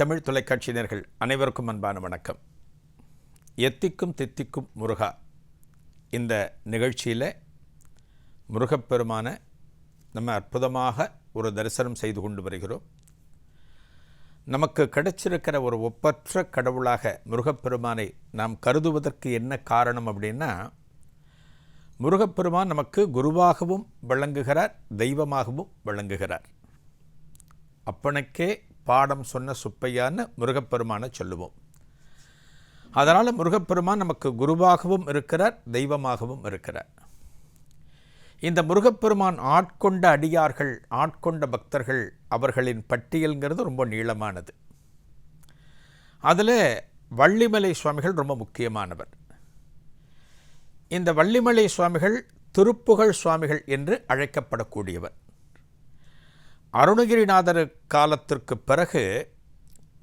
தமிழ் தொலைக்காட்சியினர்கள் அனைவருக்கும் அன்பான வணக்கம். எத்திக்கும் தித்திக்கும் முருகா இந்த நிகழ்ச்சியில் முருகப்பெருமான நம்ம அற்புதமாக ஒரு தரிசனம் செய்து கொண்டு வருகிறோம். நமக்கு கிடைச்சிருக்கிற ஒரு ஒப்பற்ற கடவுளாக முருகப்பெருமானை நாம் கருதுவதற்கு என்ன காரணம் அப்படின்னா முருகப்பெருமான் நமக்கு குருவாகவும் விளங்குகிறார் தெய்வமாகவும் விளங்குகிறார் அப்பனுக்கே பாடம் சொன்ன சுப்பையான்னு முருகப்பெருமானை சொல்லுவோம். அதனால் முருகப்பெருமான் நமக்கு குருவாகவும் இருக்கிறார் தெய்வமாகவும் இருக்கிறார். இந்த முருகப்பெருமான் ஆட்கொண்ட அடியார்கள் ஆட்கொண்ட பக்தர்கள் அவர்களின் பட்டியல்ங்கிறது ரொம்ப நீளமானது. அதில் வள்ளிமலை சுவாமிகள் ரொம்ப முக்கியமானவர். இந்த வள்ளிமலை சுவாமிகள் திருப்புகழ் சுவாமிகள் என்று அழைக்கப்படக்கூடியவர். அருணகிரிநாதர் காலத்திற்கு பிறகு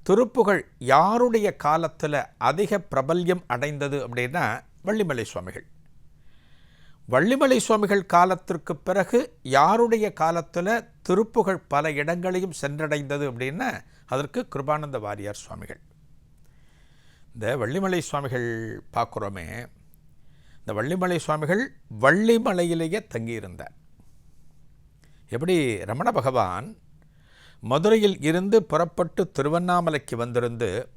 திருப்புகழ் யாருடைய காலத்தில் அதிக பிரபல்யம் அடைந்தது அப்படின்னா வள்ளிமலை சுவாமிகள். வள்ளிமலை சுவாமிகள் காலத்திற்கு பிறகு யாருடைய காலத்தில் திருப்புகழ் பல இடங்களையும் சென்றடைந்தது அப்படின்னா அதற்கு கிருபானந்த வாரியார் சுவாமிகள். இந்த வள்ளிமலை சுவாமிகள் பார்க்குறோமே இந்த வள்ளிமலை சுவாமிகள் வள்ளிமலையிலேயே தங்கியிருந்தார். எப்படி? ரமண பகவான் மதுரையில் இருந்து புறப்பட்டு திருவண்ணாமலைக்கு வந்திருந்து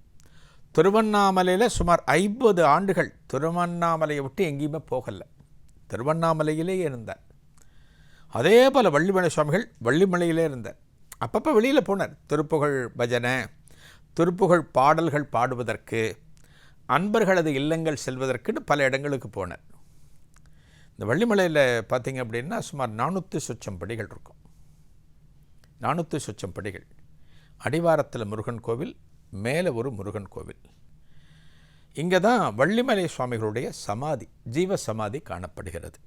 திருவண்ணாமலையில் சுமார் ஐம்பது ஆண்டுகள் திருவண்ணாமலையை விட்டு எங்கேயுமே போகலை. திருவண்ணாமலையிலே இருந்தார். அதே போல் வள்ளிமலை சுவாமிகள் வள்ளிமலையிலே இருந்தார். அப்பப்போ வெளியில் போனார். திருப்புகழ் பஜனை திருப்புகழ் பாடல்கள் பாடுவதற்கு அன்பர்களது இல்லங்கள் செல்வதற்குன்னு பல இடங்களுக்கு போனார். இந்த வள்ளிமலையில் பார்த்தீங்க அப்படின்னா சுமார் நானூற்றி சொச்சம் படிகள் இருக்கும். நானூற்றி சொச்சம் படிகள். அடிவாரத்தில் முருகன் கோவில் மேலே ஒரு முருகன் கோவில். இங்கே தான் வள்ளிமலை சுவாமிகளுடைய சமாதி ஜீவ சமாதி காணப்படுகிறது.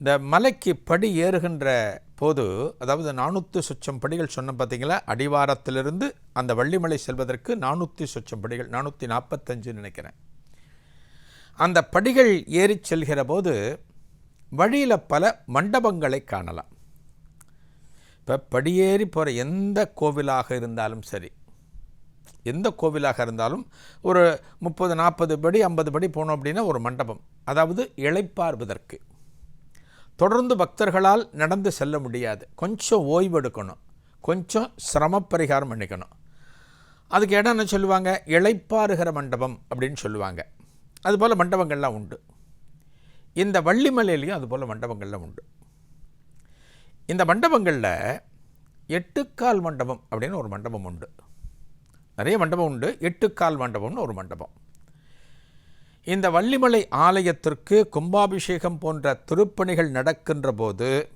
இந்த மலைக்கு படி ஏறுகின்ற போது அதாவது நானூற்றி சொச்சம் படிகள் சொன்ன பார்த்தீங்களா? அடிவாரத்திலிருந்து அந்த வள்ளிமலை செல்வதற்கு நானூற்றி சொச்சம் படிகள் நானூற்றி நாற்பத்தஞ்சுன்னு நினைக்கிறேன். அந்த படிகள் ஏறி செல்கிற போது வழியில் பல மண்டபங்களை காணலாம். இப்போ படியேறி போகிற எந்த கோவிலாக இருந்தாலும் சரி எந்த கோவிலாக இருந்தாலும் ஒரு முப்பது நாற்பது படி ஐம்பது படி போனோம் அப்படின்னா ஒரு மண்டபம். அதாவது இழைப்பார்வதற்கு. தொடர்ந்து பக்தர்களால் நடந்து செல்ல முடியாது. கொஞ்சம் ஓய்வு எடுக்கணும் கொஞ்சம் சிரமப்பரிகாரம் பண்ணிக்கணும். அதுக்கு இடம் என்ன சொல்லுவாங்க? இளைப்பாறுகிற மண்டபம் அப்படின்னு சொல்லுவாங்க. அதுபோல் மண்டபங்கள்லாம் உண்டு. இந்த வள்ளிமலையிலையும் அதுபோல் மண்டபங்கள்லாம் உண்டு. இந்த மண்டபங்களில் எட்டுக்கால் மண்டபம் அப்படின்னு ஒரு மண்டபம் உண்டு. நிறைய மண்டபம் உண்டு. எட்டுக்கால் மண்டபம்னு ஒரு மண்டபம். இந்த வள்ளிமலை ஆலயத்திற்கு கும்பாபிஷேகம் போன்ற திருப்பணிகள் நடக்கின்ற போது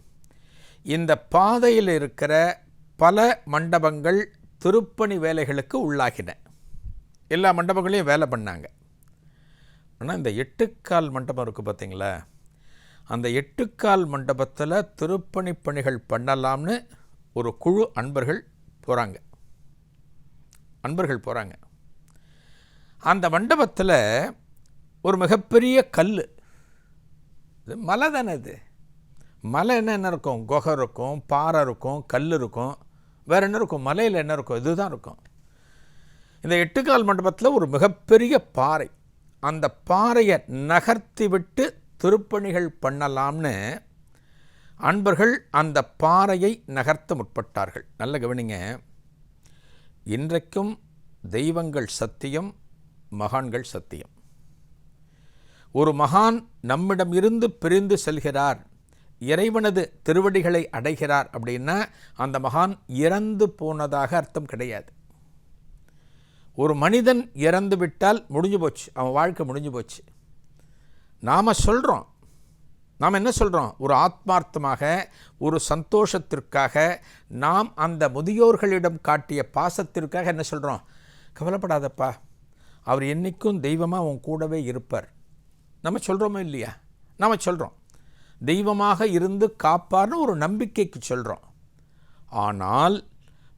இந்த பாதையில் இருக்கிற பல மண்டபங்கள் திருப்பணி வேலைகளுக்கு உள்ளாகின. எல்லா மண்டபங்களையும் வேலை பண்ணாங்க. ஆனால் இந்த எட்டுக்கால் மண்டபம் இருக்குது பார்த்தீங்களா? அந்த எட்டுக்கால் மண்டபத்தில் திருப்பணி பணிகள் பண்ணலாம்னு ஒரு குழு அன்பர்கள் போகிறாங்க அன்பர்கள் போகிறாங்க அந்த மண்டபத்தில் ஒரு மிகப்பெரிய கல். இது மலை தானே இது. மலை என்ன என்ன இருக்கும்? குகை இருக்கும் பாறை இருக்கும் கல் இருக்கும். வேறு என்ன இருக்கும்? மலையில் என்ன இருக்கும்? இதுதான் இருக்கும். இந்த எட்டுக்கால் மண்டபத்தில் ஒரு மிகப்பெரிய பாறை. அந்த பாறையை நகர்த்தி விட்டு திருப்பணிகள் பண்ணலாம்னு அன்பர்கள் அந்த பாறையை நகர்த்த முற்பட்டார்கள். நல்ல கவனிங்க. இன்றைக்கும் தெய்வங்கள் சத்தியம் மகான்கள் சத்தியம். ஒரு மகான் நம்மிடம் இருந்து பிரிந்து செல்கிறார் இறைவனது திருவடிகளை அடைகிறார் அப்படின்னா அந்த மகான் இறந்து போனதாக அர்த்தம் கிடையாது. ஒரு மனிதன் இறந்து விட்டால் முடிஞ்சு போச்சு. அவன் வாழ்க்கை முடிஞ்சு போச்சு. நாம் சொல்கிறோம் நாம் என்ன சொல்கிறோம் ஒரு ஆத்மார்த்தமாக ஒரு சந்தோஷத்திற்காக நாம் அந்த முதியோர்களிடம் காட்டிய பாசத்திற்காக என்ன சொல்கிறோம் கவலைப்படாதப்பா. அவர் என்றைக்கும் தெய்வமாக உன் கூடவே இருப்பார். நம்ம சொல்கிறோமோ இல்லையா? நாம் சொல்கிறோம் தெய்வமாக இருந்து காப்பார்னு ஒரு நம்பிக்கைக்கு சொல்கிறோம் ஆனால்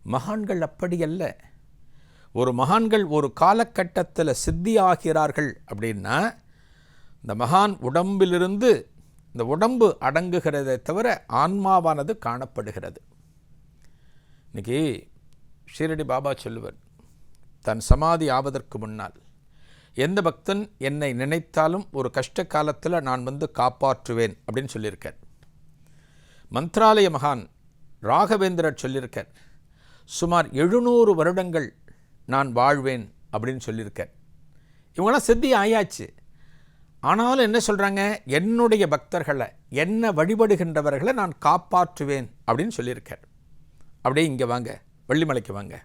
மகான்கள் அப்படி அல்ல. ஒரு மகான்கள் ஒரு காலகட்டத்தில் சித்தி ஆகிறார்கள் அப்படின்னா இந்த மகான் உடம்பிலிருந்து இந்த உடம்பு அடங்குகிறதை தவிர ஆன்மாவானது காணப்படுகிறது. இன்றைக்கி ஷீரடி பாபா சொல்லுவர் தன் சமாதி ஆவதற்கு முன்னால் எந்த பக்தன் என்னை நினைத்தாலும் ஒரு கஷ்ட காலத்தில் நான் வந்து காப்பாற்றுவேன் அப்படின்னு சொல்லியிருக்கார். மந்த்ராலய மகான் ராகவேந்திரர் சொல்லியிருக்கார் சுமார் எழுநூறு வருடங்கள் நான் வாழ்வேன் அப்படின்னு சொல்லியிருக்கார். இவங்களாம் சித்தி ஆயாச்சு. ஆனாலும் என்ன சொல்கிறாங்க என்னுடைய பக்தர்களை என்ன வழிபடுகின்றவர்களை நான் காப்பாற்றுவேன் அப்படின்னு சொல்லியிருக்கார். அப்படியே இங்கே வாங்க வெள்ளிமலைக்கு வாங்க.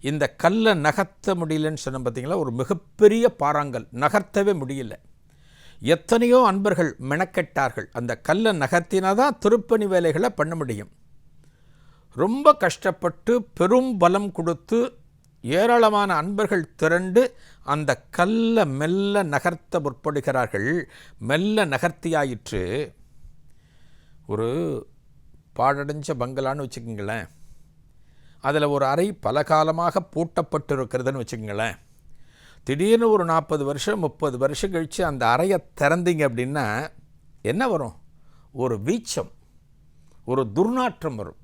இந்த கல்லை நகர்த்த முடியலன்னு சொன்ன பார்த்திங்களா? ஒரு மிகப்பெரிய பாறாங்கல் நகர்த்தவே முடியல. எத்தனையோ அன்பர்கள் மெனக்கெட்டார்கள். அந்த கல்லை நகர்த்தினா தான் திருப்பணி வேலைகளை பண்ண முடியும். ரொம்ப கஷ்டப்பட்டு பெரும் பலம் கொடுத்து ஏராளமான அன்பர்கள் திரண்டு அந்த கல்லை மெல்ல நகர்த்த முற்படுகிறார்கள். மெல்ல நகர்த்தியாயிற்று. ஒரு பாழடைஞ்ச பங்களான்னு வச்சுக்கோங்களேன். அதில் ஒரு அறை பல காலமாக பூட்டப்பட்டு இருக்கிறதுன்னு வச்சுக்கோங்களேன். திடீர்னு ஒரு நாற்பது வருஷம் முப்பது வருஷம் கழித்து அந்த அறையை திறந்தீங்க அப்படின்னா என்ன வரும்? ஒரு வீச்சம் ஒரு துர்நாற்றம் வரும்.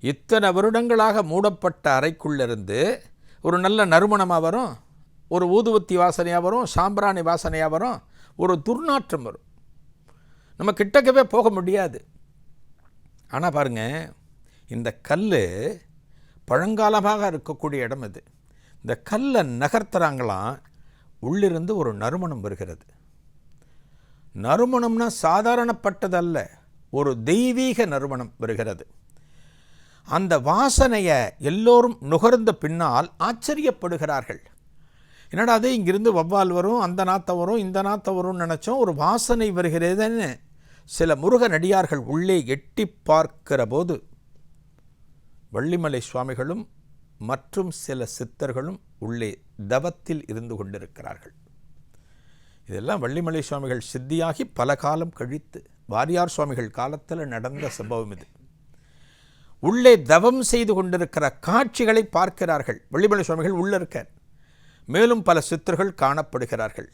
இத்தனை வருடங்களாக மூடப்பட்ட அறைக்குள்ளிருந்து ஒரு நல்ல நறுமணமாக வரும் ஒரு ஊதுவத்தி வாசனையாக வரும் சாம்பிராணி வாசனையாக வரும் ஒரு துர்நாற்றம் வரும். நம்ம கிட்டக்கவே போக முடியாது. ஆனால் பாருங்கள் இந்த கல் பழங்காலமாக இருக்கக்கூடிய இடம் இது இந்த கல்லை நகர்த்துறாங்களாம் உள்ளிருந்து ஒரு நறுமணம் வருகிறது. நறுமணம்னா சாதாரணப்பட்டதல்ல ஒரு தெய்வீக நறுமணம் வருகிறது. அந்த வாசனையை எல்லோரும் நுகர்ந்த பின்னால் ஆச்சரியப்படுகிறார்கள். என்னடா அது இங்கிருந்து வவ்வால் வரும் அந்த நாத்தை வரும் இந்த நாத்தை வரும்னு நினச்சோம் ஒரு வாசனை வருகிறதுன்னு சில முருக நடிகார்கள் உள்ளே எட்டி பார்க்கிற போது வள்ளிமலை சுவாமிகளும் மற்றும் சில சித்தர்களும் உள்ளே தவத்தில் இருந்து கொண்டிருக்கிறார்கள். இதெல்லாம் வள்ளிமலை சுவாமிகள் சித்தியாகி பல காலம் கழித்து வாரியார் சுவாமிகள் காலத்தில் நடந்த சம்பவம் இது. உள்ளே தவம் செய்து கொண்டிருக்கிற காட்சிகளை பார்க்கிறார்கள். வள்ளிமலை சுவாமிகள் உள்ளே இருக்கார். மேலும் பல சித்தர்கள் காணப்படுகிறார்கள்.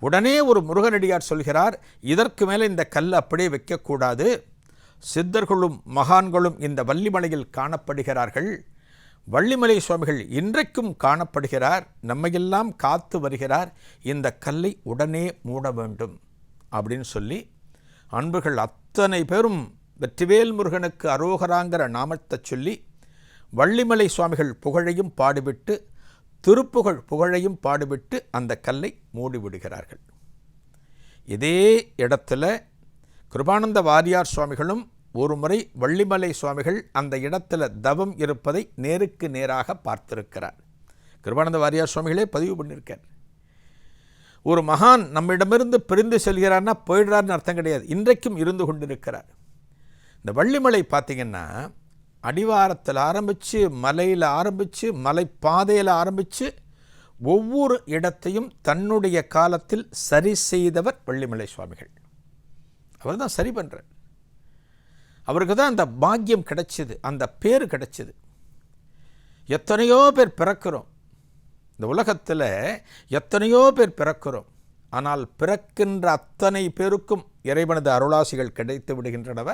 உடனே ஒரு முருகனடியார் சொல்கிறார் இதற்கு மேலே இந்த கல் அப்படியே வைக்கக்கூடாது. சித்தர்களும் மகான்களும் இந்த வள்ளிமலையில் காணப்படுகிறார்கள். வள்ளிமலை சுவாமிகள் இன்றைக்கும் காணப்படுகிறார். நம்மையெல்லாம் காத்து வருகிறார். இந்த கல்லை உடனே மூட வேண்டும். அப்படின்னு சொல்லி அன்புகள் அத்தனை பேரும் வெற்றிவேல் முருகனுக்கு அரோகராங்கிற நாமத்தை சொல்லி வள்ளிமலை சுவாமிகள் புகழையும் பாடுவிட்டு திருப்புகழ் புகழையும் பாடுவிட்டு அந்த கல்லை மூடிவிடுகிறார்கள். இதே இடத்துல கிருபானந்த வாரியார் சுவாமிகளும் ஒரு முறை வள்ளிமலை சுவாமிகள் அந்த இடத்துல தவம் இருப்பதை நேருக்கு நேராக பார்த்திருக்கிறார். கிருபானந்த வாரியார் சுவாமிகளே பதிவு பண்ணியிருக்கார். ஒரு மகான் நம்மிடமிருந்து பிரிந்து செல்கிறார்னா போயிடுறார்னு அர்த்தம் கிடையாது. இன்றைக்கும் இருந்து கொண்டிருக்கிறார். இந்த வள்ளிமலை பார்த்திங்கன்னா அடிவாரத்தில் ஆரம்பித்து மலையில் ஆரம்பித்து மலை பாதையில் ஆரம்பித்து ஒவ்வொரு இடத்தையும் தன்னுடைய காலத்தில் சரி செய்தவர் வள்ளிமலை சுவாமிகள். அவர் தான் சரி பண்ணுறார் அவருக்கு தான் அந்த பாக்கியம் கிடைச்சிது அந்த பேர் கிடைச்சிது. எத்தனையோ பேர் பிறக்கிறோம். இந்த உலகத்தில் எத்தனையோ பேர் பிறக்கிறோம். ஆனால் பிறக்கின்ற அத்தனை பேருக்கும் இறைவனது அருளாசிகள் கிடைத்து விடுகின்றனவ?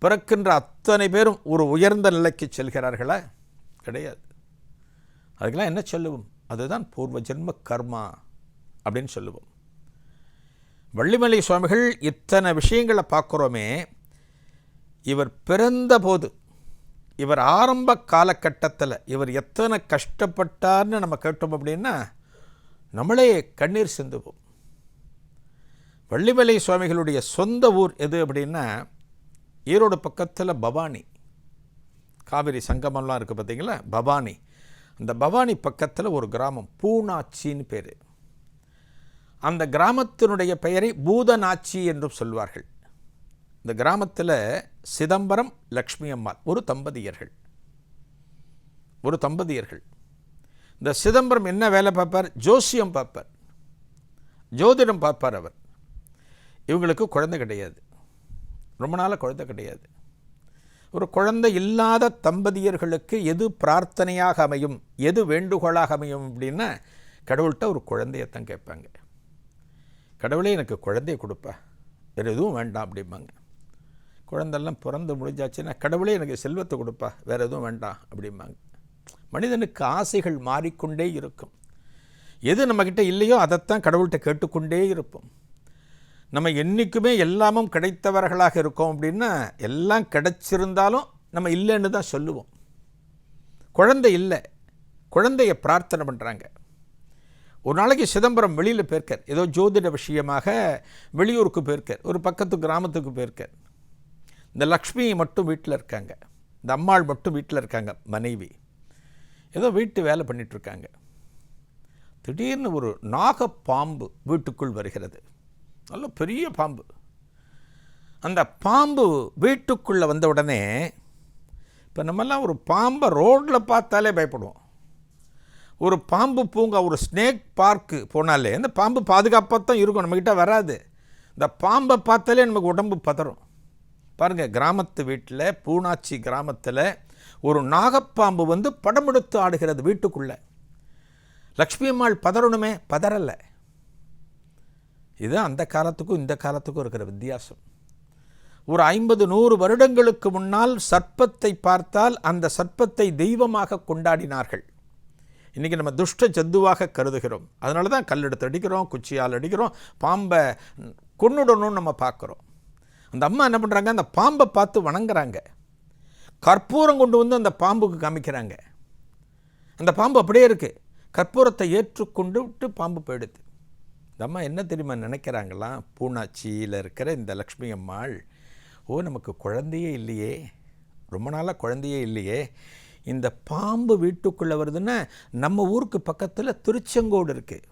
பிறக்கின்ற அத்தனை பேரும் ஒரு உயர்ந்த நிலைக்கு செல்கிறார்களா? கிடையாது. அதுக்கெல்லாம் என்ன சொல்லுவோம்? அதுதான் பூர்வ ஜென்ம கர்மா அப்படின்னு சொல்லுவோம். வள்ளிமலை சுவாமிகள் இத்தனை விஷயங்களை பார்க்குறோமே இவர் பிறந்த போது இவர் ஆரம்ப காலகட்டத்தில் இவர் எத்தனை கஷ்டப்பட்டார்னு நம்ம கேட்டோம் அப்படின்னா நம்மளே கண்ணீர் சிந்துவோம். வள்ளிமலை சுவாமிகளுடைய சொந்த ஊர் எது அப்படின்னா ஈரோடு பக்கத்தில் பவானி. காவிரி சங்கமம்லாம் இருக்குது பார்த்தீங்களா பவானி. அந்த பவானி பக்கத்தில் ஒரு கிராமம் பூனாச்சின்னு பேர். அந்த கிராமத்தினுடைய பெயரை பூதநாச்சி என்றும் சொல்வார்கள். இந்த கிராமத்தில் சிதம்பரம் லக்ஷ்மி அம்மாள் ஒரு தம்பதியர்கள். ஒரு தம்பதியர்கள். இந்த சிதம்பரம் என்ன வேலை பார்ப்பார்? ஜோசியம் பார்ப்பார். ஜோதிடம் பார்ப்பார் அவர். இவங்களுக்கு குழந்தை கிடையாது. ரொம்ப நாளாக குழந்தை கிடையாது. ஒரு குழந்தை இல்லாத தம்பதியர்களுக்கு எது பிரார்த்தனையாக அமையும் எது வேண்டுகோளாக அமையும் அப்படின்னா கடவுள்கிட்ட ஒரு குழந்தையத்தான் கேட்பாங்க. கடவுளே எனக்கு குழந்தைய கொடுப்பா. வேறு எதுவும் வேண்டாம் அப்படிம்பாங்க. குழந்தெல்லாம் பிறந்து முடிஞ்சாச்சுன்னா கடவுளே எனக்கு செல்வத்தை கொடுப்பா. வேறு எதுவும் வேண்டாம் அப்படிம்பாங்க. மனிதனுக்கு ஆசைகள் மாறிக்கொண்டே இருக்கும். எது நம்மக்கிட்ட இல்லையோ அதைத்தான் கடவுள்கிட்ட கேட்டுக்கொண்டே இருப்போம். நம்ம என்றைக்குமே எல்லாமும் கிடைத்தவர்களாக இருக்கோம் அப்படின்னா எல்லாம் கிடைச்சிருந்தாலும் நம்ம இல்லைன்னு தான் சொல்லுவோம். குழந்தை இல்லை. குழந்தைய பிரார்த்தனை பண்ணுறாங்க ஒரு நாளைக்கு சிதம்பரம் வெளியில் போயிருக்கார். ஏதோ ஜோதிட விஷயமாக வெளியூருக்கு போயிருக்கார். ஒரு பக்கத்து கிராமத்துக்கு போயிருக்கார். இந்த லக்ஷ்மி மட்டும் வீட்டில் இருக்காங்க. இந்த அம்மாள் மட்டும் வீட்டில் இருக்காங்க மனைவி. ஏதோ வீட்டு வேலை பண்ணிகிட்ருக்காங்க திடீர்னு ஒரு நாகப்பாம்பு வீட்டுக்குள் வருகிறது. நல்ல பெரிய பாம்பு. அந்த பாம்பு வீட்டுக்குள்ளே வந்த உடனே இப்போ நம்மெல்லாம் ஒரு பாம்பை ரோட்டில் பார்த்தாலே பயப்படுவோம். ஒரு பாம்பு பூங்கா ஒரு ஸ்னேக் பார்க்கு போனாலே இந்த பாம்பு பாதுகாப்பாக தான் இருக்கும் நம்மக்கிட்ட வராது. இந்த பாம்பை பார்த்தாலே நமக்கு உடம்பு பதறும். பாருங்கள் கிராமத்து வீட்டில் பூனாச்சி கிராமத்தில் ஒரு நாகப்பாம்பு வந்து படம் எடுத்து ஆடுகிறது வீட்டுக்குள்ளே. லக்ஷ்மி அம்மாள் பதறணுமே பதறலை. இது அந்த காலத்துக்கும் இந்த காலத்துக்கும் இருக்கிற வித்தியாசம். ஒரு ஐம்பது நூறு வருடங்களுக்கு முன்னால் சர்ப்பத்தை பார்த்தால் அந்த சர்ப்பத்தை தெய்வமாக கொண்டாடினார்கள். இன்றைக்கி நம்ம துஷ்ட ஜந்துவாக கருதுகிறோம். அதனால தான் கல்லெடுத்து அடிக்கிறோம் குச்சியால் அடிக்கிறோம் பாம்பை கொன்னுடணும்னு நம்ம பார்க்குறோம். அந்த அம்மா என்ன பண்ணுறாங்க அந்த பாம்பை பார்த்து வணங்குறாங்க. கற்பூரம் கொண்டு வந்து அந்த பாம்புக்கு காமிக்கிறாங்க. அந்த பாம்பு அப்படியே இருக்குது கற்பூரத்தை ஏற்றுக்கொண்டு விட்டு பாம்பு போயிடுது. இந்த அம்மா என்ன தெரியுமா நினைக்கிறாங்களாம் பூனாச்சியில் இருக்கிற இந்த லக்ஷ்மி அம்மாள் ஓ நமக்கு குழந்தையே இல்லையே ரொம்ப நாளாக குழந்தையே இல்லையே இந்த பாம்பு வீட்டுக்குள்ளே வருதுன்னா நம்ம ஊருக்கு பக்கத்தில் திருச்செங்கோடு இருக்குது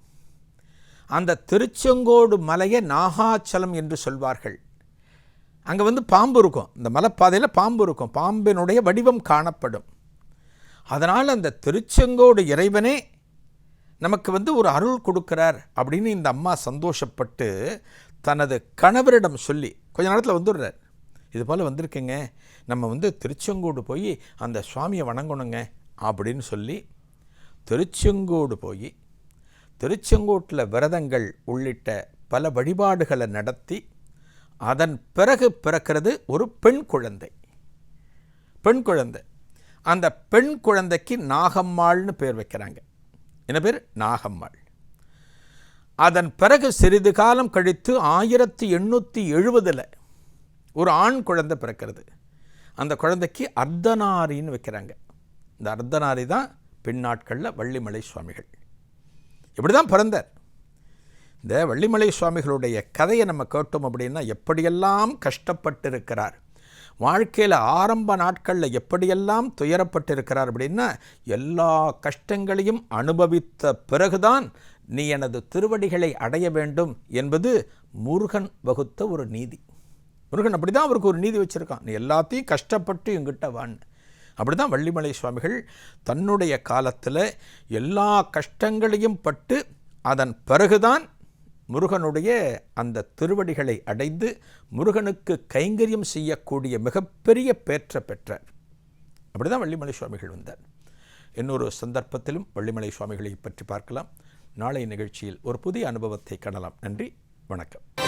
அந்த திருச்செங்கோடு மலையை நாகாச்சலம் என்று சொல்வார்கள். அங்கே வந்து பாம்பு இருக்கும். இந்த மலைப்பாதையில் பாம்பு இருக்கும். பாம்பினுடைய வடிவம் காணப்படும். அதனால் அந்த திருச்செங்கோடு இறைவனே நமக்கு வந்து ஒரு அருள் கொடுக்கிறார் அப்படின்னு இந்த அம்மா சந்தோஷப்பட்டு தனது கணவரிடம் சொல்லி கொஞ்ச நேரத்தில் வந்துடுறார். இது போல் வந்திருக்கேங்க. நம்ம வந்து திருச்செங்கோடு போய் அந்த சுவாமியை வணங்கணுங்க அப்படின்னு சொல்லி திருச்செங்கோடு போய் திருச்செங்கோட்டில் விரதங்கள் உள்ளிட்ட பல வழிபாடுகளை நடத்தி அதன் பிறகு பிறக்கிறது ஒரு பெண் குழந்தை. பெண் குழந்தை. அந்த பெண் குழந்தைக்கு நாகம்மாள்னு பேர் வைக்கிறாங்க. என பேர்? நாகம்மாள். அதன் பிறகு சிறிது காலம் கழித்து ஆயிரத்தி எண்ணூற்றி எழுபதில் ஒரு ஆண் குழந்தை பிறக்கிறது. அந்த குழந்தைக்கு அர்த்தநாரின்னு வைக்கிறாங்க. இந்த அர்த்தநாரி தான் பின்னாட்களில் வள்ளிமலை சுவாமிகள். இப்படி தான் பிறந்தார். இந்த வள்ளிமலை சுவாமிகளுடைய கதையை நம்ம கேட்டோம் அப்படின்னா எப்படியெல்லாம் கஷ்டப்பட்டிருக்கிறார்? வாழ்க்கையில் ஆரம்ப நாட்களில் எப்படியெல்லாம் துயரப்பட்டிருக்கிறார் அப்படின்னா எல்லா கஷ்டங்களையும் அனுபவித்த பிறகுதான் நீ எனது திருவடிகளை அடைய வேண்டும் என்பது முருகன் வகுத்த ஒரு நீதி. முருகன் அப்படி தான் அவருக்கு ஒரு நீதி வச்சுருக்கான். நீ எல்லாத்தையும் கஷ்டப்பட்டு எங்கிட்ட வான் அப்படி தான் வள்ளிமலை சுவாமிகள் தன்னுடைய காலத்தில் எல்லா கஷ்டங்களையும் பட்டு அதன் பிறகுதான் முருகனுடைய அந்த திருவடிகளை அடைந்து முருகனுக்கு கைங்கரியம் செய்யக்கூடிய மிகப்பெரிய பேற்ற பெற்றார் அப்படி தான் வள்ளிமலை சுவாமிகள் வந்தார். இன்னொரு சந்தர்ப்பத்திலும் வள்ளிமலை சுவாமிகளை பற்றி பார்க்கலாம். நாளை நிகழ்ச்சியில் ஒரு புதிய அனுபவத்தை காணலாம். நன்றி. வணக்கம்.